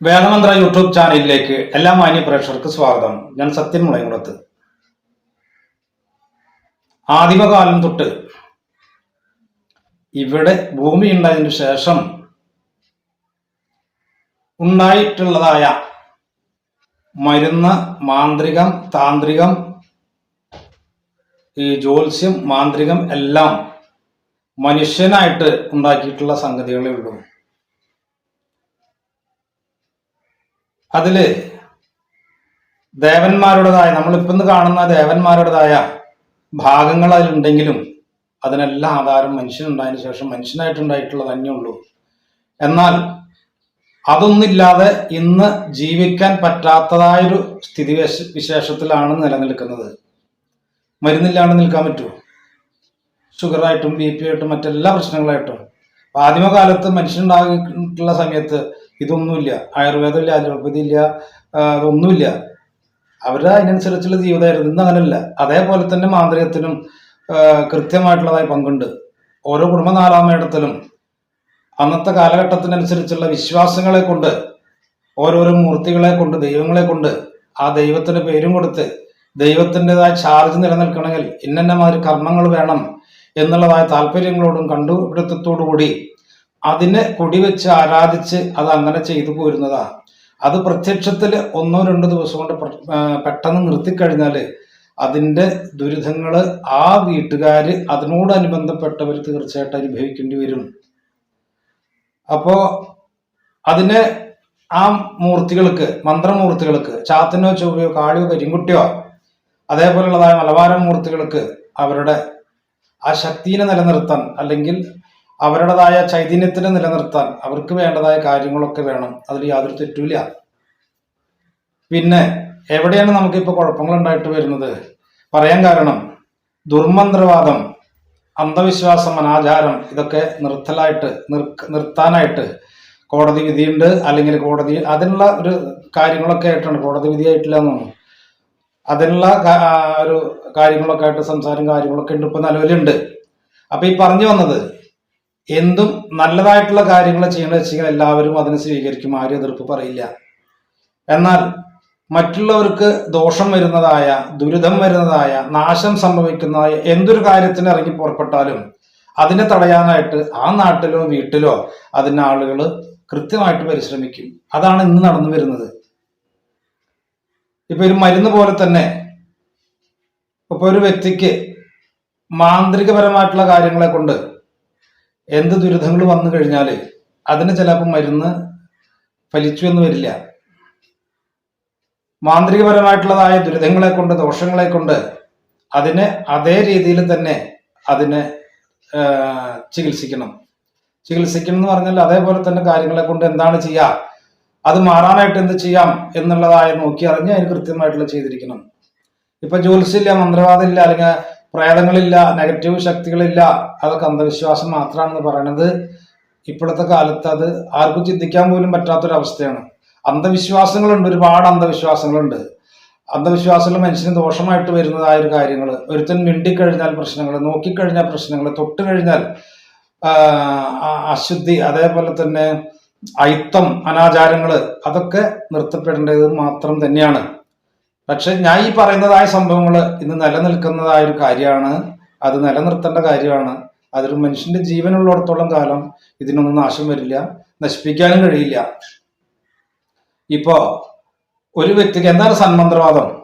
വേദമന്ത്ര YouTube ചാനലിലേക്ക് എല്ലാ മാന്യ പ്രേക്ഷകർക്ക് സ്വാഗതം. ഞാൻ സത്യൻ മുളയങ്കുളത്ത് ആദിമകാലം തൊട്ട് ഇവിടെ ഭൂമി ഉണ്ടായതിനു ശേഷം ഉണ്ടായിട്ടുള്ളതായ മരുന്ന് മാന്ത്രികം താന്ത്രികം ഈ ജ്യോത്സ്യം മാന്ത്രികം എല്ലാം മനുഷ്യനായിട്ട് ഉണ്ടാക്കിയിട്ടുള്ള സംഗതികളേ ഉള്ളൂ. അതിൽ ദേവന്മാരുടേതായ നമ്മളിപ്പം ഇന്ന് കാണുന്ന ദേവന്മാരുടേതായ ഭാഗങ്ങൾ അതിലുണ്ടെങ്കിലും അതിനെല്ലാം ആധാരം മനുഷ്യനുണ്ടായതിനു ശേഷം മനുഷ്യനായിട്ടുണ്ടായിട്ടുള്ളത് തന്നെ ഉള്ളൂ. എന്നാൽ അതൊന്നില്ലാതെ ഇന്ന് ജീവിക്കാൻ പറ്റാത്തതായൊരു സ്ഥിതി വിശ- വിശേഷത്തിലാണ് നിലനിൽക്കുന്നത്. മരുന്നില്ലാണ്ട് നിൽക്കാൻ പറ്റുമോ? ഷുഗറായിട്ടും ബി പി ആയിട്ടും മറ്റെല്ലാ പ്രശ്നങ്ങളായിട്ടും. ആദ്യമകാലത്ത് മനുഷ്യനുണ്ടായിട്ടുള്ള സമയത്ത് ഇതൊന്നുമില്ല. ആയുർവേദമില്ല അലോപ്പതി ഇല്ല അതൊന്നുമില്ല. അവരുടെ അതിനനുസരിച്ചുള്ള ജീവിതമായിരുന്നു. ഇന്ന് അങ്ങനല്ല. അതേപോലെ തന്നെ മാന്ത്രികത്തിനും കൃത്യമായിട്ടുള്ളതായി പങ്കുണ്ട്. ഓരോ കുടുംബ നാലാമയിടത്തിലും അന്നത്തെ കാലഘട്ടത്തിനനുസരിച്ചുള്ള വിശ്വാസങ്ങളെ കൊണ്ട് ഓരോരോ മൂർത്തികളെ കൊണ്ട് ദൈവങ്ങളെ കൊണ്ട് ആ ദൈവത്തിന് പേരും കൊടുത്ത് ദൈവത്തിന്റെതായ ചാർജ് നിലനിൽക്കണമെങ്കിൽ ഇന്നന്ന മാതിരി കർമ്മങ്ങൾ വേണം എന്നുള്ളതായ താല്പര്യങ്ങളോടും കണ്ടുപിടുത്തത്തോടു കൂടി അതിനെ കൊടിവെച്ച് ആരാധിച്ച് അത് അങ്ങനെ ചെയ്തു പോരുന്നതാ. അത് പ്രത്യക്ഷത്തിൽ ഒന്നോ രണ്ടോ ദിവസം കൊണ്ട് പെട്ടെന്ന് നിർത്തിക്കഴിഞ്ഞാൽ അതിന്റെ ദുരിതങ്ങൾ ആ വീട്ടുകാർ അതിനോടനുബന്ധപ്പെട്ടവർ തീർച്ചയായിട്ടും അനുഭവിക്കേണ്ടി വരും. അപ്പോ അതിനെ ആ മൂർത്തികൾക്ക് മന്ത്രമൂർത്തികൾക്ക് ചാത്തനോ ചൊവ്വയോ കാളിയോ കരിങ്കുട്ടിയോ അതേപോലുള്ളതായ മലബാര മൂർത്തികൾക്ക് അവരുടെ ആ ശക്തിനെ നിലനിർത്താൻ അല്ലെങ്കിൽ അവരുടേതായ ചൈതന്യത്തിനെ നിലനിർത്താൻ അവർക്ക് വേണ്ടതായ കാര്യങ്ങളൊക്കെ വേണം. അതിൽ യാതൊരു തെറ്റുമില്ല. പിന്നെ എവിടെയാണ് നമുക്കിപ്പോൾ കുഴപ്പങ്ങൾ ഉണ്ടായിട്ട് വരുന്നത്? പറയാൻ കാരണം ദുർമന്ത്രവാദം അന്ധവിശ്വാസം അനാചാരം ഇതൊക്കെ നിർത്തലായിട്ട് നിർ- നിർത്താനായിട്ട് കോടതി വിധിയുണ്ട്. അല്ലെങ്കിൽ കോടതി അതിനുള്ള ഒരു കാര്യങ്ങളൊക്കെ ആയിട്ടാണ്. കോടതി വിധിയായിട്ടില്ല തോന്നുന്നു. അതിനുള്ള ഒരു കാര്യങ്ങളൊക്കെ ആയിട്ട് സംസാരം കാര്യങ്ങളൊക്കെ ഉണ്ട് ഇപ്പൊ നിലവിലുണ്ട്. അപ്പൊ ഈ പറഞ്ഞു വന്നത് എന്തും നല്ലതായിട്ടുള്ള കാര്യങ്ങൾ ചെയ്യണമെന്ന് വെച്ചാൽ എല്ലാവരും അതിനെ സ്വീകരിക്കും ആരും എതിർപ്പ് പറയില്ല. എന്നാൽ മറ്റുള്ളവർക്ക് ദോഷം വരുന്നതായ ദുരിതം വരുന്നതായ നാശം സംഭവിക്കുന്നതായ എന്തൊരു കാര്യത്തിന് ഇറങ്ങി പുറപ്പെട്ടാലും അതിനെ തടയാനായിട്ട് ആ നാട്ടിലോ വീട്ടിലോ അതിന് ആളുകൾ കൃത്യമായിട്ട് പരിശ്രമിക്കും. അതാണ് ഇന്ന് നടന്നു വരുന്നത്. ഇപ്പൊ ഒരു മരുന്ന് പോലെ തന്നെ ഇപ്പൊ ഒരു വ്യക്തിക്ക് മാന്ത്രികപരമായിട്ടുള്ള കാര്യങ്ങളെ കൊണ്ട് എന്ത് ദുരിതങ്ങൾ വന്നു കഴിഞ്ഞാൽ അതിന് ചിലപ്പോൾ മരുന്ന് ഫലിച്ചു എന്ന് വരില്ല. മാന്ത്രികപരമായിട്ടുള്ളതായ ദുരിതങ്ങളെ കൊണ്ട് ദോഷങ്ങളെ കൊണ്ട് അതിനെ അതേ രീതിയിൽ തന്നെ അതിനെ ചികിത്സിക്കണം. ചികിത്സിക്കണം എന്ന് പറഞ്ഞാൽ അതേപോലെ തന്നെ കാര്യങ്ങളെ കൊണ്ട് എന്താണ് ചെയ്യുക അത് മാറാനായിട്ട് എന്ത് ചെയ്യാം എന്നുള്ളതായി നോക്കി അറിഞ്ഞ് അതിന് കൃത്യമായിട്ടുള്ള ചെയ്തിരിക്കണം. ഇപ്പൊ ജ്യോത്സ്യമില്ല മന്ത്രവാദമില്ല അല്ലെങ്കിൽ പ്രേതങ്ങളില്ല നെഗറ്റീവ് ശക്തികളില്ല അതൊക്കെ അന്ധവിശ്വാസം മാത്രമാണെന്ന് പറയണത് ഇപ്പോഴത്തെ കാലത്ത് അത് ആർക്കും ചിന്തിക്കാൻ പോലും പറ്റാത്തൊരവസ്ഥയാണ്. അന്ധവിശ്വാസങ്ങളുണ്ട് ഒരുപാട് അന്ധവിശ്വാസങ്ങളുണ്ട്. അന്ധവിശ്വാസങ്ങൾ മനുഷ്യന് ദോഷമായിട്ട് വരുന്നതായ ഒരു കാര്യങ്ങൾ ഒരുത്തൻ മിണ്ടിക്കഴിഞ്ഞാൽ പ്രശ്നങ്ങൾ നോക്കിക്കഴിഞ്ഞാൽ പ്രശ്നങ്ങൾ തൊട്ട് കഴിഞ്ഞാൽ അശുദ്ധി അതേപോലെ തന്നെ അയിത്തം അനാചാരങ്ങൾ അതൊക്കെ നിർത്തപ്പെടേണ്ടത് മാത്രം തന്നെയാണ്. പക്ഷെ ഞാൻ ഈ പറയുന്നതായ സംഭവങ്ങൾ ഇന്ന് നിലനിൽക്കുന്നതായ ഒരു കാര്യമാണ്. അത് നിലനിർത്തേണ്ട കാര്യമാണ്. അതൊരു മനുഷ്യന്റെ ജീവനുള്ളിടത്തോളം കാലം ഇതിനൊന്നും നാശം വരില്ല നശിപ്പിക്കാനും കഴിയില്ല. ഇപ്പോ ഒരു വ്യക്തിക്ക് എന്താണ് സന്മന്ത്രവാദം?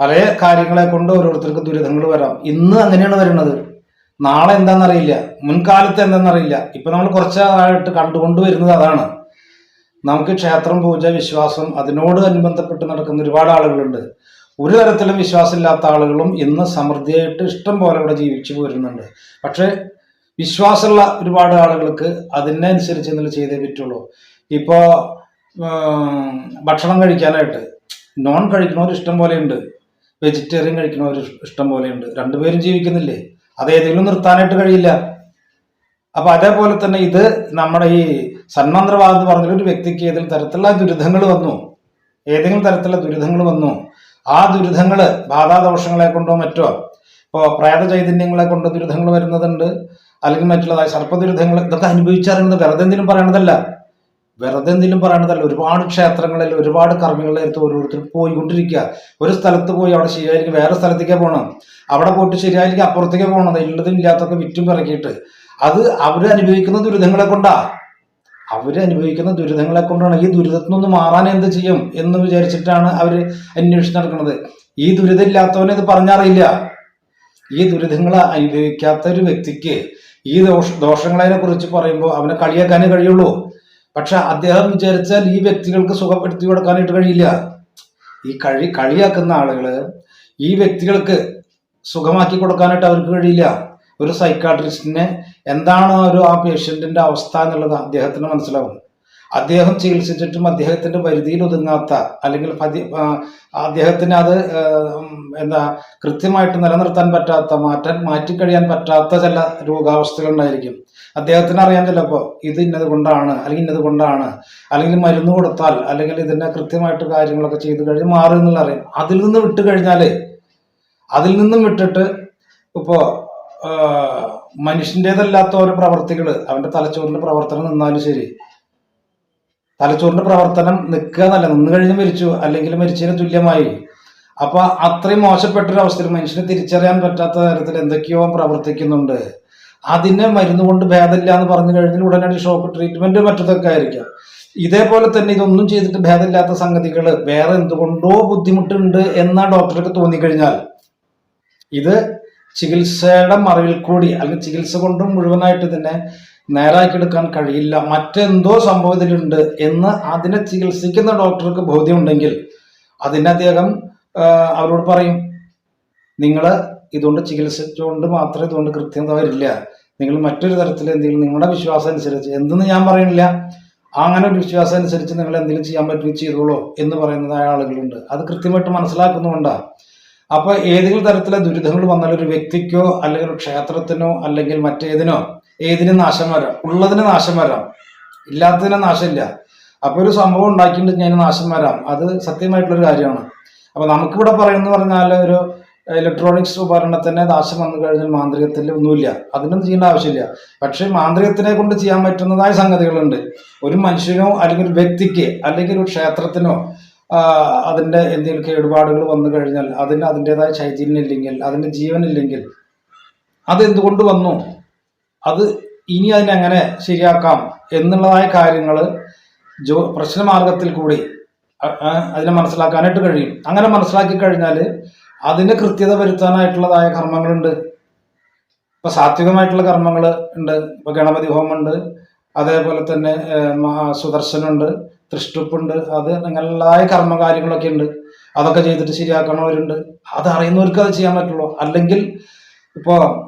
പല കാര്യങ്ങളെ കൊണ്ട് ഓരോരുത്തർക്ക് ദുരിതങ്ങൾ വരാം. ഇന്ന് അങ്ങനെയാണ് വരുന്നത്. നാളെ എന്താണെന്നറിയില്ല. മുൻകാലത്ത് എന്താണെന്നറിയില്ല. ഇപ്പൊ നമ്മൾ കുറച്ചായിട്ട് കണ്ടുകൊണ്ട് വരുന്നത് അതാണ്. നമുക്ക് ക്ഷേത്രം പൂജ വിശ്വാസം അതിനോട് അനുബന്ധപ്പെട്ട് നടക്കുന്ന ഒരുപാട് ആളുകളുണ്ട്. ഒരു തരത്തിലും വിശ്വാസമില്ലാത്ത ആളുകളും ഇന്ന് സമൃദ്ധിയായിട്ട് ഇഷ്ടം പോലെ ഇവിടെ ജീവിച്ചു പോരുന്നുണ്ട്. പക്ഷെ വിശ്വാസമുള്ള ഒരുപാട് ആളുകൾക്ക് അതിനനുസരിച്ച് ഇന്നലെ ചെയ്തേ പറ്റുള്ളൂ. ഇപ്പോൾ ഭക്ഷണം കഴിക്കാനായിട്ട് നോൺ കഴിക്കുന്നവർ ഇഷ്ടം പോലെയുണ്ട് വെജിറ്റേറിയൻ കഴിക്കുന്നവർ ഇഷ്ടം പോലെയുണ്ട് രണ്ടുപേരും ജീവിക്കുന്നില്ലേ? അത് ഏതെങ്കിലും നിർത്താനായിട്ട് കഴിയില്ല. അപ്പൊ അതേപോലെ തന്നെ ഇത് നമ്മുടെ ഈ സന്മന്ത്രവാദം എന്ന് പറഞ്ഞ ഒരു വ്യക്തിക്ക് ഏതെങ്കിലും തരത്തിലുള്ള ദുരിതങ്ങൾ വന്നു. ഏതെങ്കിലും തരത്തിലുള്ള ദുരിതങ്ങൾ വന്നു. ആ ദുരിതങ്ങൾ ബാധാദോഷങ്ങളെ കൊണ്ടോ മറ്റോ ഇപ്പോൾ പ്രേത ചൈതന്യങ്ങളെ കൊണ്ട് ദുരിതങ്ങൾ വരുന്നതുണ്ട്. അല്ലെങ്കിൽ മറ്റുള്ളതായ സർപ്പദുരിതങ്ങൾ ഇതൊക്കെ അനുഭവിച്ചറിയുന്നത് വെറുതെ എന്തെങ്കിലും പറയണതല്ല. വെറുതെ എന്തെങ്കിലും പറയണതല്ല. ഒരുപാട് ക്ഷേത്രങ്ങളിൽ ഒരുപാട് കർമ്മികളുടെ അടുത്ത് ഓരോരുത്തരും പോയിക്കൊണ്ടിരിക്കുക. ഒരു സ്ഥലത്ത് പോയി അവിടെ ശരിയായിരിക്കും വേറെ സ്ഥലത്തേക്ക് പോകണം അവിടെ പോയിട്ട് ശരിയായിരിക്കും അപ്പുറത്തേക്ക് പോകണം ഉള്ളതും ഇല്ലാത്തൊക്കെ വിറ്റും പിറക്കിയിട്ട്. അത് അവർ അനുഭവിക്കുന്ന ദുരിതങ്ങളെ കൊണ്ടാ. അവർ അനുഭവിക്കുന്ന ദുരിതങ്ങളെ കൊണ്ടാണ് ഈ ദുരിതത്തിൽ നിന്ന് മാറാൻ എന്ത് ചെയ്യും എന്ന് വിചാരിച്ചിട്ടാണ് അവർ അന്വേഷിച്ച് നടക്കുന്നത്. ഈ ദുരിതം ഇല്ലാത്തവനെ ഇത് പറഞ്ഞറിയില്ല. ഈ ദുരിതങ്ങൾ അനുഭവിക്കാത്ത ഒരു വ്യക്തിക്ക് ഈ ദോഷ ദോഷങ്ങളെ കുറിച്ച് പറയുമ്പോൾ അവനെ കളിയാക്കാനേ കഴിയുള്ളൂ. പക്ഷെ അദ്ദേഹം വിചാരിച്ചാൽ ഈ വ്യക്തികൾക്ക് സുഖപ്പെടുത്തി കൊടുക്കാനായിട്ട് കഴിയില്ല. ഈ കഴി കളിയാക്കുന്ന ആളുകൾ ഈ വ്യക്തികൾക്ക് സുഖമാക്കി കൊടുക്കാനായിട്ട് അവർക്ക് കഴിയില്ല. ഒരു സൈക്കാട്രിസ്റ്റിന് എന്താണ് ഒരു ആ പേഷ്യന്റിന്റെ അവസ്ഥ എന്നുള്ളത് അദ്ദേഹത്തിന് മനസ്സിലാവും. അദ്ദേഹം ചികിത്സിച്ചിട്ടും അദ്ദേഹത്തിന്റെ പരിധിയിൽ ഒതുങ്ങാത്ത അല്ലെങ്കിൽ അദ്ദേഹത്തിന് അത് എന്താ കൃത്യമായിട്ട് നിലനിർത്താൻ പറ്റാത്ത മാറ്റാൻ മാറ്റിക്കഴിയാൻ പറ്റാത്ത ചില രോഗാവസ്ഥകൾ ഉണ്ടായിരിക്കും. അദ്ദേഹത്തിന് അറിയാൻ ചിലപ്പോൾ ഇത് ഇന്നത് കൊണ്ടാണ് അല്ലെങ്കിൽ ഇന്നത് കൊണ്ടാണ് അല്ലെങ്കിൽ മരുന്ന് കൊടുത്താൽ അല്ലെങ്കിൽ ഇതിന്റെ കൃത്യമായിട്ട് കാര്യങ്ങളൊക്കെ ചെയ്ത് കഴിഞ്ഞ് മാറും എന്നുള്ള അറിയാം. അതിൽ നിന്ന് വിട്ട് കഴിഞ്ഞാൽ അതിൽ നിന്നും വിട്ടിട്ട് ഇപ്പോ ആ, മനുഷ്യന്റെതല്ലാത്ത ഓരോ പ്രവർത്തികൾ അവന്റെ തലച്ചോറിന്റെ പ്രവർത്തനം നിന്നാലും ശരി. തലച്ചോറിന്റെ പ്രവർത്തനം നിൽക്കുക എന്നല്ല നിന്ന് കഴിഞ്ഞ് മരിച്ചു അല്ലെങ്കിൽ മരിച്ചതിന് തുല്യമായി. അപ്പൊ അത്രയും മോശപ്പെട്ടൊരു അവസ്ഥയിൽ മനുഷ്യനെ തിരിച്ചറിയാൻ പറ്റാത്ത തരത്തിൽ എന്തൊക്കെയോ പ്രവർത്തിക്കുന്നുണ്ട്. അതിനെ മരുന്ന് കൊണ്ട് ഭേദമില്ല എന്ന് പറഞ്ഞു കഴിഞ്ഞാൽ ഉടനടി ഷോക്ക് ട്രീറ്റ്മെന്റ് മറ്റതൊക്കെ ആയിരിക്കാം. ഇതേപോലെ തന്നെ ഇതൊന്നും ചെയ്തിട്ട് ഭേദമില്ലാത്ത സംഗതികൾ വേറെ എന്തുകൊണ്ടോ ബുദ്ധിമുട്ടുണ്ട് എന്ന ഡോക്ടർക്ക് തോന്നിക്കഴിഞ്ഞാൽ ഇത് ചികിത്സയുടെ മറവിൽ കൂടി അല്ലെങ്കിൽ ചികിത്സ കൊണ്ടും മുഴുവനായിട്ട് ഇതിനെ നേരാക്കിയെടുക്കാൻ കഴിയില്ല. മറ്റെന്തോ സംഭവത്തിലുണ്ട് എന്ന് അതിനെ ചികിത്സിക്കുന്ന ഡോക്ടർക്ക് ബോധ്യമുണ്ടെങ്കിൽ അതിനെ അദ്ദേഹം അവരോട് പറയും നിങ്ങൾ ഇതുകൊണ്ട് ചികിത്സിച്ചുകൊണ്ട് മാത്രമേ ഇതുകൊണ്ട് കൃത്യത വരില്ല നിങ്ങൾ മറ്റൊരു തരത്തിൽ എന്തെങ്കിലും നിങ്ങളുടെ വിശ്വാസം അനുസരിച്ച് എന്തെന്ന് ഞാൻ പറയുന്നില്ല അങ്ങനെ ഒരു വിശ്വാസം അനുസരിച്ച് നിങ്ങൾ എന്തെങ്കിലും ചെയ്യാൻ പറ്റുകയും ചെയ്തോളൂ എന്ന് പറയുന്നതായ ആളുകളുണ്ട് അത് കൃത്യമായിട്ട് മനസ്സിലാക്കുന്നുകൊണ്ടാണ് അപ്പൊ ഏതെങ്കിലും തരത്തിലെ ദുരിതങ്ങൾ വന്നാൽ ഒരു വ്യക്തിക്കോ അല്ലെങ്കിൽ ഒരു ക്ഷേത്രത്തിനോ അല്ലെങ്കിൽ മറ്റേതിനോ ഏതിനും നാശം വരാം? ഉള്ളതിന് നാശം വരാം. ഇല്ലാത്തതിന് നാശമില്ല. അപ്പൊ ഒരു സംഭവം ഉണ്ടാക്കിയിട്ടുണ്ടെങ്കിൽ അതിന് നാശം വരാം. അത് സത്യമായിട്ടുള്ളൊരു കാര്യമാണ്. അപ്പൊ നമുക്കിവിടെ പറയുന്നത് പറഞ്ഞാൽ ഒരു ഇലക്ട്രോണിക്സ് ഉപകരണത്തിന് നാശം വന്നു കഴിഞ്ഞാൽ മാന്ത്രികത്തിൽ ഒന്നുമില്ല. അതിനൊന്നും ചെയ്യേണ്ട ആവശ്യമില്ല. പക്ഷേ മാന്ത്രികത്തിനെ കൊണ്ട് ചെയ്യാൻ പറ്റുന്നതായ സംഗതികളുണ്ട്. ഒരു മനുഷ്യനോ അല്ലെങ്കിൽ ഒരു വ്യക്തിക്ക് അല്ലെങ്കിൽ ഒരു ക്ഷേത്രത്തിനോ ആ, അതിന്റെ എന്തെങ്കിലും കേടുപാടുകൾ വന്നു കഴിഞ്ഞാൽ അതിന് അതിന്റെതായ ചൈതന്യം ഇല്ലെങ്കിൽ അതിന്റെ ജീവൻ ഇല്ലെങ്കിൽ അത് എന്തുകൊണ്ട് വന്നു? അത് ഇനി അതിനെങ്ങനെ ശരിയാക്കാം എന്നുള്ളതായ കാര്യങ്ങൾ ജോ പ്രശ്നമാർഗത്തിൽ കൂടി അതിനെ മനസ്സിലാക്കാനായിട്ട് കഴിയും. അങ്ങനെ മനസ്സിലാക്കി കഴിഞ്ഞാൽ അതിന് കൃത്യത വരുത്താനായിട്ടുള്ളതായ കർമ്മങ്ങളുണ്ട്. ഇപ്പൊ സാത്വികമായിട്ടുള്ള കർമ്മങ്ങൾ ഉണ്ട്. ഇപ്പൊ ഗണപതി ഹോമുണ്ട് അതേപോലെ തന്നെ സുദർശനുണ്ട്. തൃഷ്ടുപ്പുണ്ട്. അത് നിങ്ങളായ കർമ്മകാര്യങ്ങളൊക്കെ ഉണ്ട്. അതൊക്കെ ചെയ്തിട്ട് ശരിയാക്കണവരുണ്ട്. അത് അറിയുന്നവർക്ക് അത് ചെയ്യാൻ പറ്റുള്ളൂ. അല്ലെങ്കിൽ ഇപ്പോ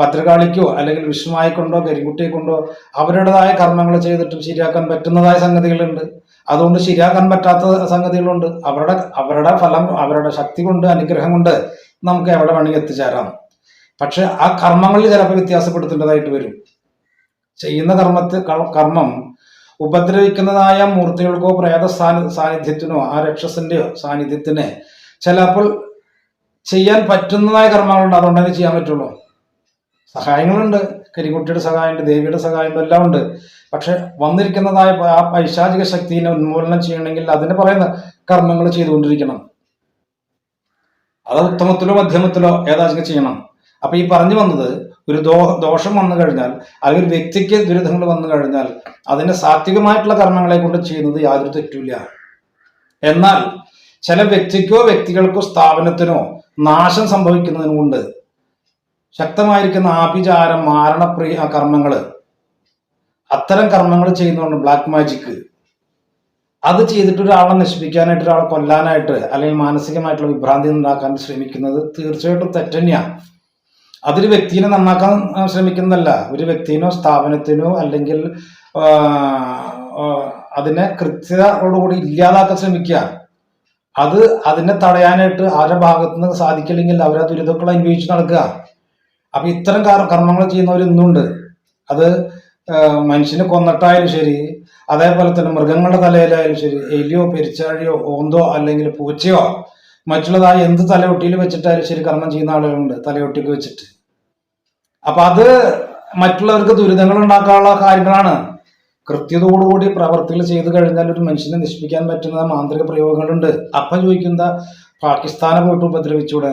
ഭദ്രകാളിക്കോ അല്ലെങ്കിൽ വിഷ്ണുവായി കൊണ്ടോ കരിക്കുട്ടിയെ കൊണ്ടോ അവരുടേതായ കർമ്മങ്ങൾ ചെയ്തിട്ടും ശരിയാക്കാൻ പറ്റുന്നതായ സംഗതികളുണ്ട്. അതുകൊണ്ട് ശരിയാക്കാൻ പറ്റാത്ത സംഗതികളുണ്ട്. അവരുടെ അവരുടെ ഫലം അവരുടെ ശക്തി കൊണ്ട് അനുഗ്രഹം കൊണ്ട് നമുക്ക് എവിടെ വേണമെങ്കിൽ എത്തിച്ചേരാം. പക്ഷെ ആ കർമ്മങ്ങളിൽ ചിലപ്പോൾ വ്യത്യാസപ്പെടുത്തേണ്ടതായിട്ട് വരും. ചെയ്യുന്ന കർമ്മത്തെ കർമ്മം ഉപദ്രവിക്കുന്നതായ മൂർത്തികൾക്കോ പ്രേത സാന്നിധ്യത്തിനോ ആ രക്ഷസിന്റെയോ സാന്നിധ്യത്തിന് ചിലപ്പോൾ ചെയ്യാൻ പറ്റുന്നതായ കർമ്മങ്ങളുണ്ട് അതുകൊണ്ടേ ചെയ്യാൻ പറ്റുള്ളൂ. സഹായങ്ങളുണ്ട്. കരിക്കുട്ടിയുടെ സഹായമുണ്ട് ദേവിയുടെ സഹായമുണ്ട് എല്ലാം ഉണ്ട്. പക്ഷെ വന്നിരിക്കുന്നതായ ആ പൈശാചിക ശക്തിനെ ഉന്മൂലനം ചെയ്യണമെങ്കിൽ അതിന് പറയുന്ന കർമ്മങ്ങൾ ചെയ്തുകൊണ്ടിരിക്കണം. അത് ഉത്തമത്തിലോ മധ്യമത്തിലോ ഏതാചികം ചെയ്യണം. അപ്പൊ ഈ പറഞ്ഞു വന്നത് ഒരു ദോ ദോഷം വന്നു കഴിഞ്ഞാൽ അല്ലെങ്കിൽ ഒരു വ്യക്തിക്ക് ദുരിതങ്ങൾ വന്നു കഴിഞ്ഞാൽ അതിന്റെ സാത്വികമായിട്ടുള്ള കർമ്മങ്ങളെ കൊണ്ട് ചെയ്യുന്നത് യാതൊരു തെറ്റില്ല എന്നാൽ ചില വ്യക്തിക്കോ വ്യക്തികൾക്കോ സ്ഥാപനത്തിനോ നാശം സംഭവിക്കുന്നതിന് കൊണ്ട് ശക്തമായിരിക്കുന്ന ആഭിചാരം മാരണപ്രിയ കർമ്മങ്ങൾ അത്തരം കർമ്മങ്ങൾ ചെയ്യുന്നതുകൊണ്ട് ബ്ലാക്ക് മാജിക്ക് അത് ചെയ്തിട്ട് ഒരാളെ നശിപ്പിക്കാനായിട്ട് ഒരാളെ കൊല്ലാനായിട്ട് അല്ലെങ്കിൽ മാനസികമായിട്ടുള്ള വിഭ്രാന്തി ഉണ്ടാക്കാൻ ശ്രമിക്കുന്നത് തീർച്ചയായിട്ടും തെറ്റന്നെയാണ് അതൊരു വ്യക്തിനെ നന്നാക്കാൻ ശ്രമിക്കുന്നതല്ല. ഒരു വ്യക്തിനോ സ്ഥാപനത്തിനോ അല്ലെങ്കിൽ അതിനെ കൃത്യതയോടുകൂടി ഇല്ലാതാക്കാൻ ശ്രമിക്കുക. അത് അതിനെ തടയാനായിട്ട് അവരുടെ ഭാഗത്തു നിന്ന് സാധിക്കില്ലെങ്കിൽ അവരെ ദുരിതങ്ങൾ അനുഭവിച്ച് നടക്കുക. അപ്പൊ ഇത്തരം കർ- കർമ്മങ്ങൾ ചെയ്യുന്നവർ ഇന്നുണ്ട്. അത് മനുഷ്യനെ കൊന്നിട്ടായാലും ശരി അതേപോലെ തന്നെ മൃഗങ്ങളുടെ തലയിലായാലും ശരി എലിയോ പെരിച്ചാഴിയോ ഓന്തോ അല്ലെങ്കിൽ പൂച്ചയോ മറ്റുള്ളതായ എന്ത് തലയൊട്ടിയിൽ വെച്ചിട്ടായാലും ശരി കർമ്മം ചെയ്യുന്ന ആളുകളുണ്ട് തലയൊട്ടിക്ക് വെച്ചിട്ട്. അപ്പൊ അത് മറ്റുള്ളവർക്ക് ദുരിതങ്ങൾ ഉണ്ടാക്കാനുള്ള കാര്യങ്ങളാണ്. കൃത്യതയോടുകൂടി പ്രവർത്തികൾ ചെയ്തു കഴിഞ്ഞാൽ ഒരു മനുഷ്യനെ നശിപ്പിക്കാൻ പറ്റുന്ന മാന്ത്രിക പ്രയോഗങ്ങളുണ്ട്. അപ്പൊ ചോദിക്കുന്ന പാകിസ്ഥാനെ പോയിട്ട് ഉപദ്രവിച്ചുകൂടെ.